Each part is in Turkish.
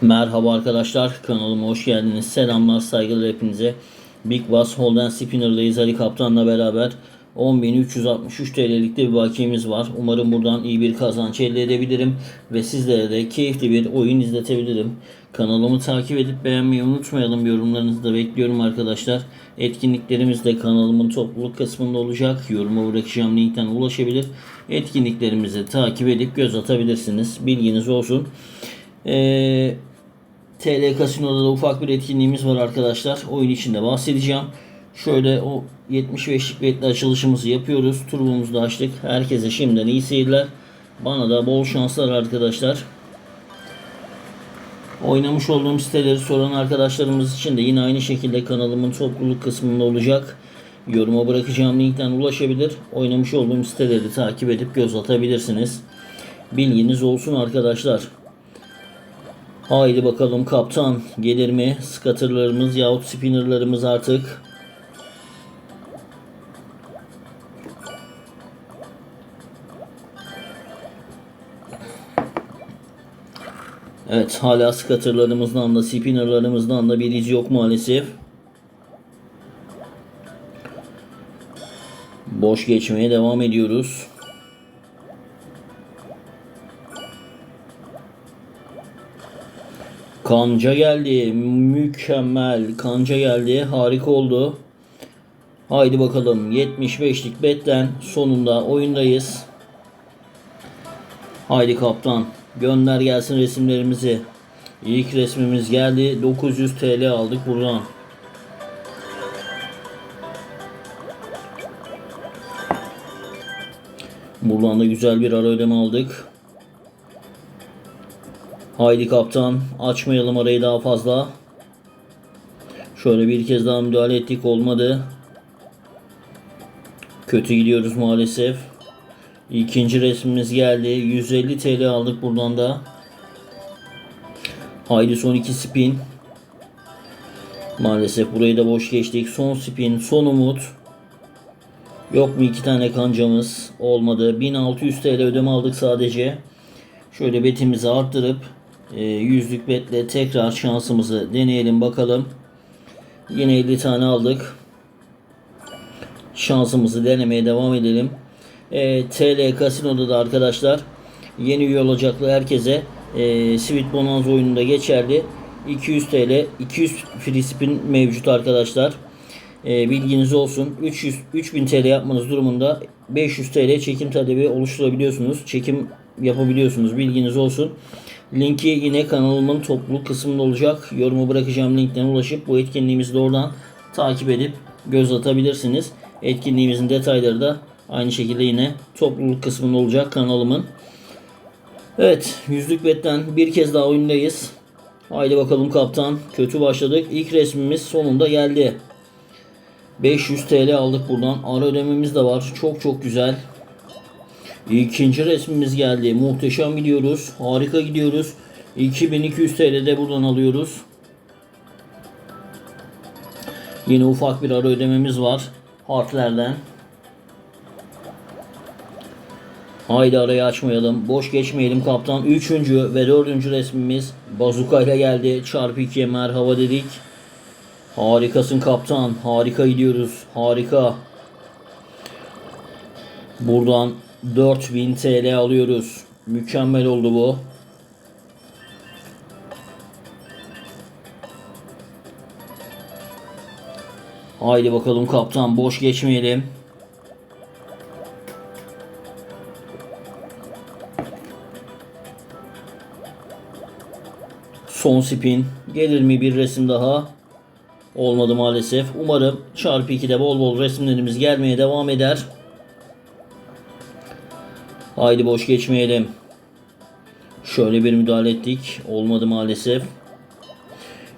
Merhaba arkadaşlar kanalıma hoş geldiniz. Selamlar saygılar hepinize. Big Bass Holden Spinner'dayız Ali Kaptan'la beraber 10.363 TL'lik de bir bakiyemiz var. Umarım buradan iyi bir kazanç elde edebilirim ve sizlere de keyifli bir oyun izletebilirim. Kanalımı takip edip beğenmeyi unutmayalım. Yorumlarınızı da bekliyorum arkadaşlar. Etkinliklerimiz de kanalımın topluluk kısmında olacak. Yoruma bırakacağım linkten ulaşabilir. Etkinliklerimizi takip edip göz atabilirsiniz. Bilginiz olsun. Ee, TL Kasino'da da ufak bir etkinliğimiz var arkadaşlar. Oyun içinde bahsedeceğim. Şöyle o 75'lik betli açılışımızı yapıyoruz. Turbomuzu da açtık. Herkese şimdiden iyi seyirler. Bana da bol şanslar arkadaşlar. Oynamış olduğum siteleri soran arkadaşlarımız için de yine aynı şekilde kanalımın topluluk kısmında olacak. Yoruma bırakacağım linkten ulaşabilir. Oynamış olduğum siteleri takip edip göz atabilirsiniz. Bilginiz olsun arkadaşlar. Haydi bakalım kaptan gelir mi? Scatter'larımız yahut spinner'larımız artık. Evet hala scatter'larımızdan da spinner'larımızdan da bir iz yok maalesef. Boş geçmeye devam ediyoruz. Kanca geldi. Mükemmel. Kanca geldi. Harika oldu. Haydi bakalım. 75'lik betten sonunda oyundayız. Haydi kaptan. Gönder gelsin resimlerimizi. İlk resmimiz geldi. 900 TL aldık buradan. Buradan da güzel bir ara ödeme aldık. Haydi kaptan açmayalım arayı daha fazla. Şöyle bir kez daha müdahale ettik olmadı. Kötü gidiyoruz maalesef. İkinci resmimiz geldi. 150 TL aldık buradan da. Haydi son iki spin. Maalesef burayı da boş geçtik. Son spin, son umut. Yok mu iki tane kancamız? Olmadı. 1600 TL ödeme aldık sadece. Şöyle betimizi arttırıp e, yüzlük betle tekrar şansımızı deneyelim bakalım. Yine 50 tane aldık. Şansımızı denemeye devam edelim. E, TL Kasino'da da arkadaşlar yeni üye olacaklı herkese e, Sweet Bonanza oyununda geçerli. 200 TL 200 free spin mevcut arkadaşlar. E, bilginiz olsun. 300 3000 TL yapmanız durumunda 500 TL çekim talebi oluşturabiliyorsunuz. Çekim yapabiliyorsunuz. Bilginiz olsun. Linki yine kanalımın topluluk kısmında olacak. Yorumu bırakacağım linkten ulaşıp bu etkinliğimizi de oradan takip edip göz atabilirsiniz. Etkinliğimizin detayları da aynı şekilde yine topluluk kısmında olacak kanalımın. Evet yüzlük betten bir kez daha oyundayız. Haydi bakalım kaptan. Kötü başladık. İlk resmimiz sonunda geldi. 500 TL aldık buradan. Ara ödememiz de var. Çok çok güzel. İkinci resmimiz geldi. Muhteşem gidiyoruz. Harika gidiyoruz. 2200 TL de buradan alıyoruz. Yine ufak bir ara ödememiz var. Harflerden. Haydi arayı açmayalım. Boş geçmeyelim kaptan. Üçüncü ve dördüncü resmimiz bazuka ile geldi. Çarpı 2'ye merhaba dedik. Harikasın kaptan. Harika gidiyoruz. Harika. Buradan 4000 TL alıyoruz. Mükemmel oldu bu. Haydi bakalım kaptan boş geçmeyelim. Son spin. Gelir mi bir resim daha? Olmadı maalesef. Umarım çarpı 2'de bol bol resimlerimiz gelmeye devam eder. Haydi boş geçmeyelim. Şöyle bir müdahale ettik. Olmadı maalesef.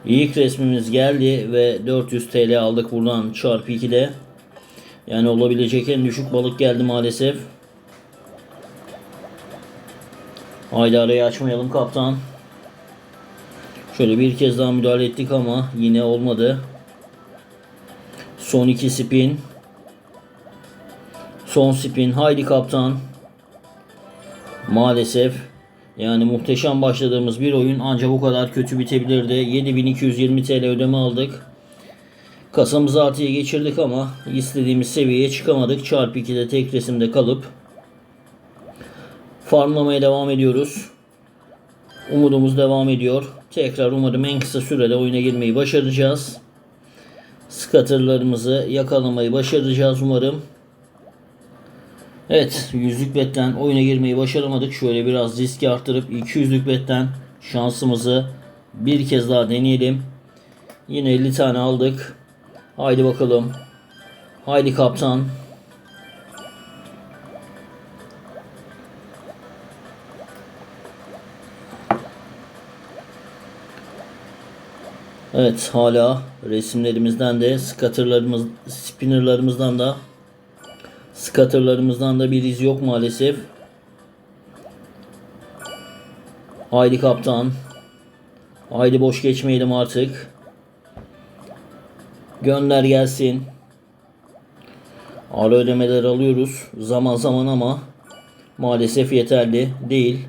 İlk resmimiz geldi ve 400 TL aldık buradan çarpı 2'de. Yani olabilecek en düşük balık geldi maalesef. Haydi arayı açmayalım kaptan. Şöyle bir kez daha müdahale ettik ama yine olmadı. Son iki spin. Son spin. Haydi kaptan. Maalesef Yani muhteşem başladığımız bir oyun ancak bu kadar kötü bitebilirdi. 7220 TL ödeme aldık. Kasamızı artıya geçirdik ama istediğimiz seviyeye çıkamadık. Çarpı 2'de tek resimde kalıp farmlamaya devam ediyoruz. Umudumuz devam ediyor. Tekrar umarım en kısa sürede oyuna girmeyi başaracağız. Scatter'larımızı yakalamayı başaracağız umarım. Evet yüzlük betten oyuna girmeyi başaramadık. Şöyle biraz riski arttırıp 200'lük betten şansımızı bir kez daha deneyelim. Yine 50 tane aldık. Haydi bakalım. Haydi kaptan. Evet hala resimlerimizden de scatterlarımız, spinnerlarımızdan da scatterlarımızdan da bir iz yok maalesef. Haydi kaptan. Haydi boş geçmeyelim artık. Gönder gelsin. Ara ödemeler alıyoruz zaman zaman ama maalesef yeterli değil.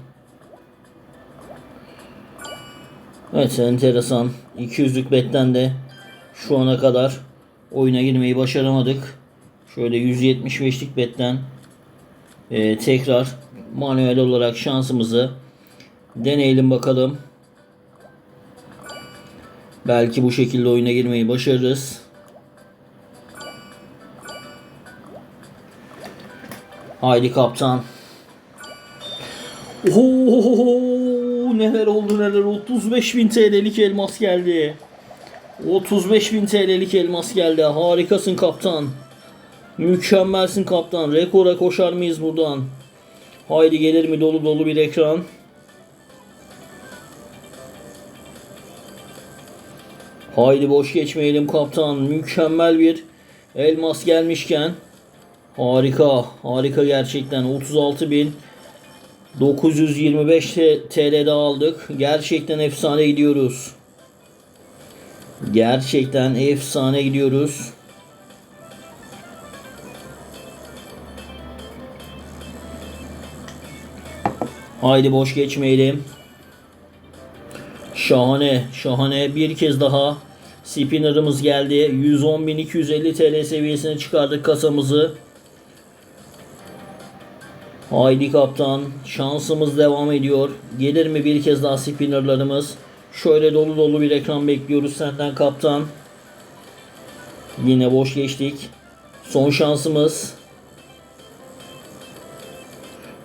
Evet enteresan. 200'lük betten de şu ana kadar oyuna girmeyi başaramadık. Şöyle 175'lik betten e, tekrar manuel olarak şansımızı deneyelim bakalım. Belki bu şekilde oyuna girmeyi başarırız. Haydi kaptan. Oho, neler oldu neler 35.000 TL'lik elmas geldi. 35.000 TL'lik elmas geldi. Harikasın kaptan. Mükemmelsin kaptan. Rekora koşar mıyız buradan? Haydi gelir mi dolu dolu bir ekran? Haydi boş geçmeyelim kaptan. Mükemmel bir elmas gelmişken. Harika. Harika gerçekten. 36.925 TL'de aldık. Gerçekten efsane gidiyoruz. Gerçekten efsane gidiyoruz. Haydi boş geçmeyelim. Şahane, şahane. Bir kez daha spinner'ımız geldi. 110.250 TL seviyesine çıkardık kasamızı. Haydi kaptan. Şansımız devam ediyor. Gelir mi bir kez daha spinner'larımız? Şöyle dolu dolu bir ekran bekliyoruz senden kaptan. Yine boş geçtik. Son şansımız.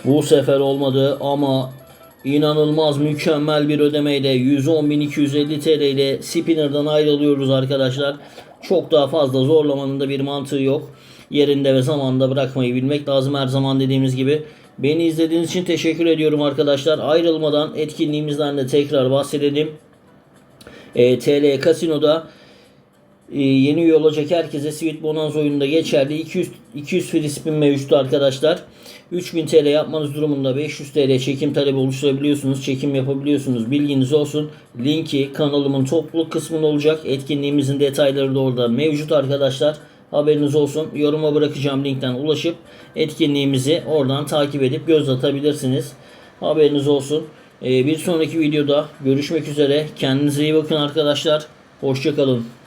Bu sefer olmadı ama inanılmaz mükemmel bir ödemeyle 110.250 TL ile spinner'dan ayrılıyoruz arkadaşlar. Çok daha fazla zorlamanın da bir mantığı yok. Yerinde ve zamanda bırakmayı bilmek lazım her zaman dediğimiz gibi. Beni izlediğiniz için teşekkür ediyorum arkadaşlar. Ayrılmadan etkinliğimizden de tekrar bahsedelim. E, TL Kasino'da e, yeni üye olacak herkese Sweet Bonanza oyununda geçerli 200 200 free spin mevcut arkadaşlar. 3000 TL yapmanız durumunda 500 TL çekim talebi oluşturabiliyorsunuz. Çekim yapabiliyorsunuz. Bilginiz olsun. Linki kanalımın topluluk kısmında olacak. Etkinliğimizin detayları da orada mevcut arkadaşlar. Haberiniz olsun. Yoruma bırakacağım linkten ulaşıp etkinliğimizi oradan takip edip göz atabilirsiniz. Haberiniz olsun. Ee, bir sonraki videoda görüşmek üzere. Kendinize iyi bakın arkadaşlar. Hoşçakalın.